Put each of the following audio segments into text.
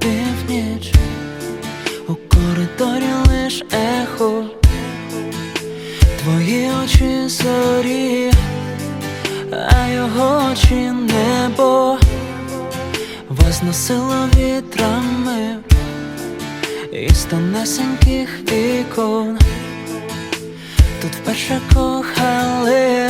Північ У коридорі лиш ехо. Твої очі зорі, а його очі небо. Возносило вітрами із тонесеньких вікон. Тут вперше кохали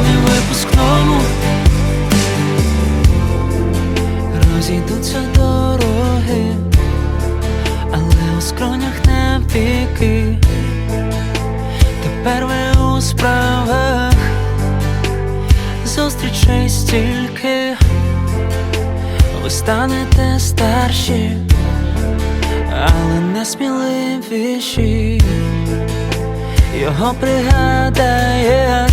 в випускному Розійдуться дороги, але у скронях навіки Тепер ви у справах зустрічей стільки, ви станете старші, але не сміливіші, його пригадаєш